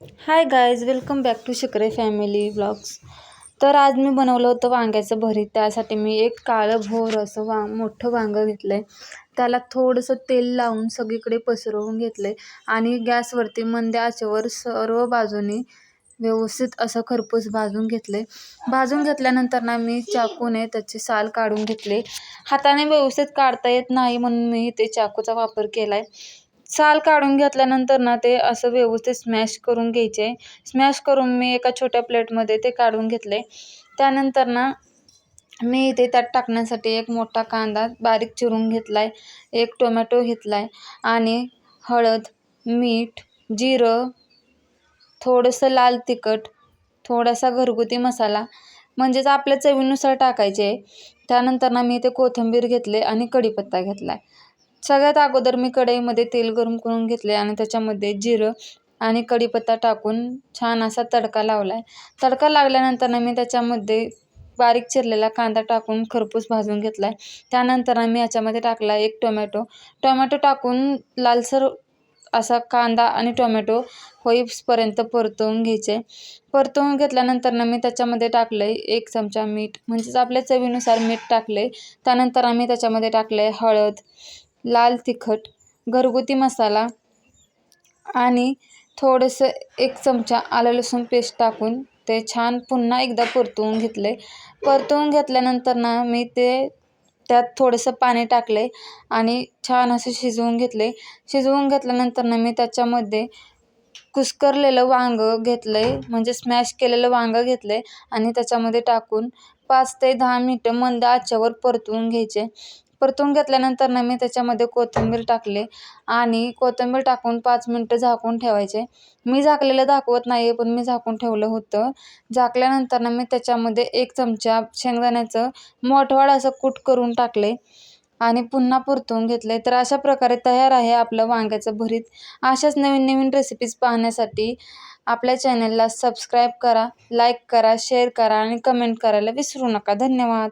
Hi guys welcome back to Shikre family vlogs तर आज मी बनवलं होतं वांग्याचं भरीत. त्यासाठी मी एक काळं भोर असं वांग मोठं वांगं घेतलं आहे त्याला थोडंसं तेल लावून सगळीकडे पसरवून घेतलं आहे आणि गॅसवरती मंद आचेवर सर्व बाजूनी व्यवस्थित असं खरपूस भाजून घेतले भाजून घेतल्यानंतर ना मी चाकूने त्याचे साल काढून घेतले. हाताने व्यवस्थित काढता येत नाही म्हणून मी ते चाकूचा वापर केला आहे साल काढून घेतल्यानंतर ना ते असं व्यवस्थित स्मॅश करून घ्यायचे. स्मॅश करून मी एका छोट्या प्लेटमध्ये ते काढून घेतले. त्यानंतर ना मी इथे त्यात टाकण्यासाठी एक मोठा कांदा बारीक चिरून घेतला आहे एक टोमॅटो घेतला आहे आणि हळद मीठ जिरं थोडंसं लाल तिखट थोडासा घरगुती मसाला म्हणजेच आपल्या चवीनुसार टाकायचे. त्यानंतर ना मी ते कोथिंबीर घेतले आणि कढीपत्ता घेतला आहे सगळ्यात अगोदर मी कढईमध्ये तेल गरम करून घेतले आणि त्याच्यामध्ये जिरं आणि कढीपत्ता टाकून छान असा तडका लावला आहे तडका लागल्यानंतर मी त्याच्यामध्ये बारीक चिरलेला कांदा टाकून खरपूस भाजून घेतला आहे त्यानंतर मी याच्यामध्ये टाकला एक टोमॅटो. टोमॅटो टाकून लालसर असा कांदा आणि टोमॅटो होईपर्यंत परतवून घ्यायचे. परतवून घेतल्यानंतर मी त्याच्यामध्ये टाकलं आहे एक चमचा मीठ. म्हणजेच आपल्या चवीनुसार मीठ टाकले त्यानंतर आम्ही त्याच्यामध्ये टाकलं आहे हळद. लाल तिखट घरगुती मसाला आणि थोडंसं एक चमचा आलं लसूण पेस्ट टाकून ते छान पुन्हा एकदा परतवून घेतले परतवून घेतल्यानंतर ना मी ते त्यात थोडंसं पाणी टाकले आणि छान असे शिजवून घेतले शिजवून घेतल्यानंतर ना मी त्याच्यामध्ये कुस्करलेलं वांगं घेतलं आहे म्हणजे स्मॅश केलेलं वांगं घेतलं आहे आणि त्याच्यामध्ये टाकून पाच ते दहा मिनटं मंद आचेवर परतवून घ्यायचे. परतून घेतल्यानंतर ना मी त्याच्यामध्ये कोथिंबीर टाकले आणि कोथिंबीर टाकून पाच मिनटं झाकून ठेवायचे. मी झाकलेलं दाखवत नाही पण मी झाकून ठेवलं होतं. झाकल्यानंतर ना मी त्याच्यामध्ये एक चमचा शेंगदाण्याचं मोठवाड असं कूट करून टाकले आणि पुन्हा परतून घेतले. तर अशा प्रकारे तयार आहे आपलं वांग्याचं भरीत. अशाच नवीन नवीन रेसिपीज पाहण्यासाठी आपल्या चॅनलला सबस्क्राईब करा लाईक करा शेअर करा आणि कमेंट करायला विसरू नका. धन्यवाद.